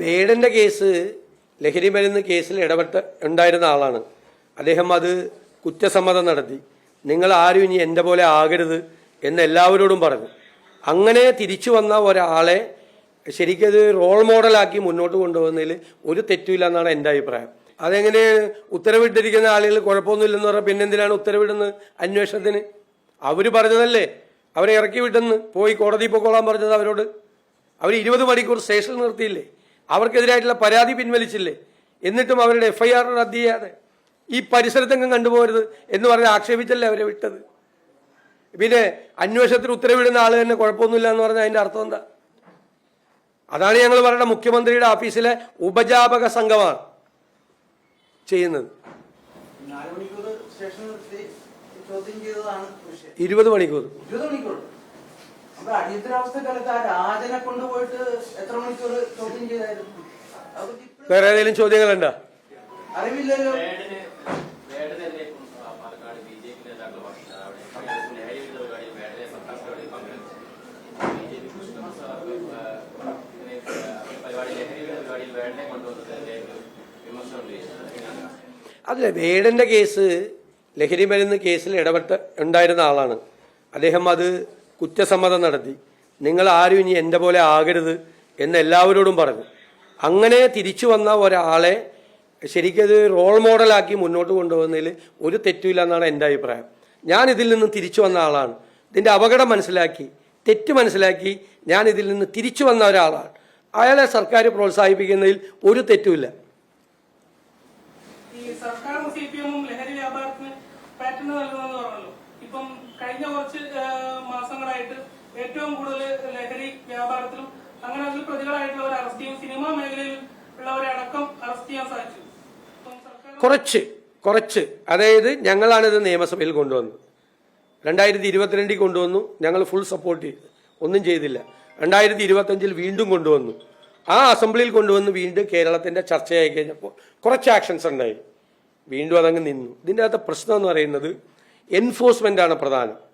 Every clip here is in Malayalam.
വേടന്റെ കേസ് ലഹരി മരുന്ന് കേസിൽ ഇടപെട്ട ഉണ്ടായിരുന്ന ആളാണ്. അദ്ദേഹം അത് കുറ്റസമ്മതം നടത്തി. നിങ്ങൾ ആരും ഇനി എന്റെ പോലെ ആകരുത് എന്ന് എല്ലാവരോടും പറഞ്ഞു. അങ്ങനെ തിരിച്ചു വന്ന ഒരാളെ ശരിക്കത് റോൾ മോഡലാക്കി മുന്നോട്ട് കൊണ്ടുപോകുന്നതിൽ ഒരു തെറ്റുമില്ല എന്നാണ് എന്റെ അഭിപ്രായം. അതെങ്ങനെ ഉത്തരവിട്ടിരിക്കുന്ന ആളുകൾ കുഴപ്പമൊന്നുമില്ലെന്ന് പറഞ്ഞാൽ പിന്നെന്തിനാണ് ഉത്തരവിടുന്നത് അന്വേഷണത്തിന്? അവർ പറഞ്ഞതല്ലേ. അവരെ ഇറക്കി വിട്ടെന്ന്. പോയി കോടതി പോയിക്കോളാൻ പറഞ്ഞത് അവരോട്. അവർ ഇരുപത് മണിക്കൂർ സ്റ്റേഷനിൽ നിർത്തിയില്ലേ? അവർക്കെതിരായിട്ടുള്ള പരാതി പിൻവലിച്ചില്ലേ? എന്നിട്ടും അവരുടെ എഫ്ഐആർ റദ്ദ് ചെയ്യാതെ ഈ പരിസരത്തെങ്ങും കണ്ടുപോകരുത് എന്ന് പറഞ്ഞ് ആക്ഷേപിച്ചല്ലേ അവരെ വിട്ടത്? പിന്നെ അന്വേഷണത്തിന് ഉത്തരവിടുന്ന ആൾ തന്നെ കുഴപ്പമൊന്നുമില്ല എന്ന് പറഞ്ഞാൽ അതിന്റെ അർത്ഥം എന്താ? അതാണ് ഞങ്ങൾ പറയുന്ന മുഖ്യമന്ത്രിയുടെ ഓഫീസിലെ ഉപജാപക സംഘമാണ് ചെയ്യുന്നത്. ഇരുപത് മണിക്കൂർ. ഇരുപത് അടിയന്തരാവസ്ഥ കാലത്ത് ആ രാജനെ കൊണ്ടുപോയിട്ട് എത്ര മണിക്കൂർ ചോദ്യം ചെയ്തായിരുന്നു? വേറെ ഏതെങ്കിലും ചോദ്യങ്ങളുണ്ടോ? അറിവില്ലല്ലോ. അതിലെ വേടന്റെ കേസ് ലഹരി മരുന്ന് കേസിൽ ഇടപെട്ട ഉണ്ടായിരുന്ന ആളാണ്. അദ്ദേഹം അത് കുറ്റസമ്മതം നടത്തി. നിങ്ങൾ ആരും ഇനി എന്റെ പോലെ ആകരുത് എന്ന് എല്ലാവരോടും പറഞ്ഞു. അങ്ങനെ തിരിച്ചു വന്ന ഒരാളെ ശരിക്കത് റോൾ മോഡലാക്കി മുന്നോട്ട് കൊണ്ടുപോകുന്നതിൽ ഒരു തെറ്റുമില്ല എന്നാണ് എന്റെ അഭിപ്രായം. ഞാൻ ഇതിൽ നിന്ന് തിരിച്ചു വന്ന ആളാണ്. ഇതിന്റെ അപകടം മനസ്സിലാക്കി തെറ്റ് മനസ്സിലാക്കി ഞാൻ ഇതിൽ നിന്ന് തിരിച്ചു വന്ന ഒരാളാണ്. അയാളെ സർക്കാർ പ്രോത്സാഹിപ്പിക്കുന്നതിൽ ഒരു തെറ്റുമില്ല. സർക്കാരും സി പി എമ്മും ലഹരി വ്യാപാരത്തിന് പാറ്റേൺ നൽകുമെന്ന് പറഞ്ഞല്ലോ. ഇപ്പം കഴിഞ്ഞ കുറച്ച് ആ, ഏറ്റവും കൂടുതൽ ലഹരി വ്യാപാരത്തിലും അങ്ങനെ അതിൽ പ്രതികളായിട്ടുള്ളവരെ അറസ്റ്റ് ചെയ്യും സിനിമാ മേഖലയിൽ ഉള്ളവരെ അടക്കം അറസ്റ്റ് ചെയ്യാൻ സാധിച്ചു. കുറച്ച് കുറച്ച്. അതായത് ഞങ്ങളാണിത് നിയമസഭയിൽ കൊണ്ടുവന്നത്. രണ്ടായിരത്തി ഇരുപത്തിരണ്ടിൽ കൊണ്ടുവന്നു. ഞങ്ങൾ ഫുൾ സപ്പോർട്ട് ചെയ്തു. ഒന്നും ചെയ്തില്ല. രണ്ടായിരത്തി ഇരുപത്തഞ്ചിൽ വീണ്ടും കൊണ്ടുവന്നു. ആ അസംബ്ലിയിൽ കൊണ്ടുവന്ന് വീണ്ടും കേരളത്തിന്റെ ചർച്ചയായി കഴിഞ്ഞപ്പോൾ കുറച്ച് ആക്ഷൻസ് ഉണ്ടായി. വീണ്ടും അതങ്ങ് നിന്നു. ഇതിന്റെ അകത്തെ പ്രശ്നം എന്ന് പറയുന്നത് എൻഫോഴ്സ്മെന്റ് ആണ് പ്രധാനം.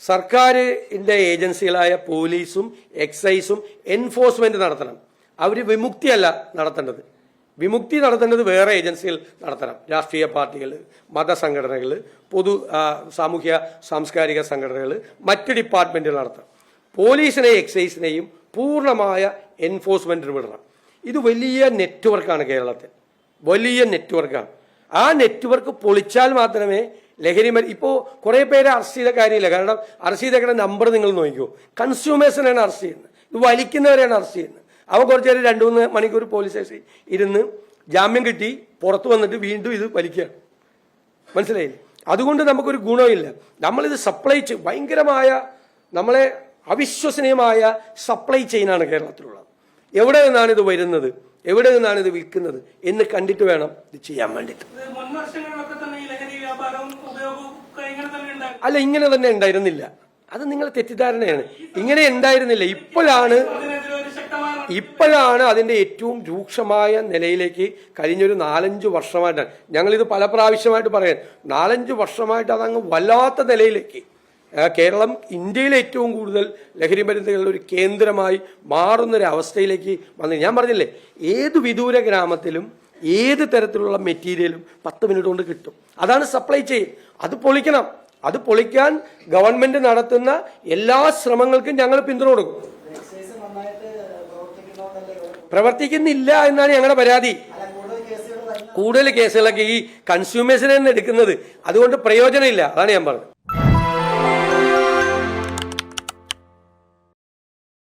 സർക്കാരിന്റെ ഏജൻസികളായ പോലീസും എക്സൈസും എൻഫോഴ്സ്മെന്റ് നടത്തണം. അവർ വിമുക്തിയല്ല നടത്തേണ്ടത്. വിമുക്തി നടത്തേണ്ടത് വേറെ ഏജൻസികൾ നടത്തണം. രാഷ്ട്രീയ പാർട്ടികൾ മതസംഘടനകൾ പൊതു സാമൂഹ്യ സാംസ്കാരിക സംഘടനകൾ മറ്റ് ഡിപ്പാർട്ട്മെന്റുകൾ നടത്തണം. പോലീസിനെയും എക്സൈസിനെയും പൂർണമായ എൻഫോഴ്സ്മെന്റിന് വിടണം. ഇത് വലിയ നെറ്റ്വർക്കാണ് കേരളത്തിൽ. വലിയ നെറ്റ്വർക്കാണ്. ആ നെറ്റ്വർക്ക് പൊളിച്ചാൽ മാത്രമേ ലഹരി മരുന്ന് ഇപ്പോൾ കുറേ പേരെ അറസ്റ്റ് ചെയ്ത കാര്യമില്ല. കാരണം അറസ്റ്റ് ചെയ്തേക്കുന്ന നമ്പർ നിങ്ങൾ നോക്കിക്കോ കൺസ്യൂമേഴ്സിനാണ് അറസ്റ്റ് ചെയ്യുന്നത്. ഇത് വലിക്കുന്നവരെയാണ് അറസ്റ്റ് ചെയ്യുന്നത്. അവ കുറച്ച് നേരം രണ്ട് മൂന്ന് മണിക്കൂർ പോലീസ് സ്റ്റേഷൻ ഇരുന്ന് ജാമ്യം കിട്ടി പുറത്തു വന്നിട്ട് വീണ്ടും ഇത് വലിക്കുകയാണ്. മനസ്സിലായില്ലേ? അതുകൊണ്ട് നമുക്കൊരു ഗുണമില്ല. നമ്മളിത് സപ്ലൈ ചെയ് ഭയങ്കരമായ നമ്മളെ അവിശ്വസനീയമായ സപ്ലൈ ചെയിനാണ് കേരളത്തിലുള്ളത്. എവിടെ നിന്നാണ് ഇത് വരുന്നത്? എവിടെ നിന്നാണ് ഇത് വിൽക്കുന്നത്? എന്ന് കണ്ടിട്ട് വേണം ഇത് ചെയ്യാൻ വേണ്ടിയിട്ട് ഇത് മുൻ വർഷങ്ങളിലൊക്കെ തന്നെ ഈ ലഹരി വ്യാപാരവും ഉപയോഗവും ഒക്കെ ഇങ്ങനെ തന്നെ ഉണ്ടായിരുന്നു അല്ല ഇങ്ങനെ തന്നെ ഉണ്ടായിരുന്നില്ല. അത് നിങ്ങൾ തെറ്റിദ്ധാരണയാണ്. ഇങ്ങനെ ഉണ്ടായിരുന്നില്ല. ഇപ്പോഴാണ് ഇപ്പോഴാണ് അതിന്റെ ഏറ്റവും രൂക്ഷമായ നിലയിലേക്ക് കഴിഞ്ഞൊരു നാലഞ്ച് വർഷമായിട്ടാണ് ഞങ്ങളിത് പല പ്രാവശ്യമായിട്ട് പറയാൻ. നാലഞ്ച് വർഷമായിട്ട് അതങ്ങ് വല്ലാത്ത നിലയിലേക്ക്. കേരളം ഇന്ത്യയിലെ ഏറ്റവും കൂടുതൽ ലഹരി മരുന്നുകളുടെ ഒരു കേന്ദ്രമായി മാറുന്നൊരു അവസ്ഥയിലേക്ക് വന്നു ഞാൻ പറഞ്ഞില്ലേ ഏത് വിദൂര ഗ്രാമത്തിലും ഏത് തരത്തിലുള്ള മെറ്റീരിയലും പത്ത് മിനിറ്റ് കൊണ്ട് കിട്ടും. അതാണ് സപ്ലൈ ചെയിൻ അത് പൊളിക്കണം. അത് പൊളിക്കാൻ ഗവൺമെന്റ് നടത്തുന്ന എല്ലാ ശ്രമങ്ങൾക്കും ഞങ്ങൾ പിന്തുണ കൊടുക്കും. പ്രവർത്തിക്കുന്നില്ല എന്നാണ് ഞങ്ങളുടെ പരാതി. കൂടുതൽ കേസുകളൊക്കെ ഈ കൺസ്യൂമേഴ്സിനെ തന്നെ എടുക്കുന്നത്. അതുകൊണ്ട് പ്രയോജനമില്ല. അതാണ് ഞാൻ പറഞ്ഞത്.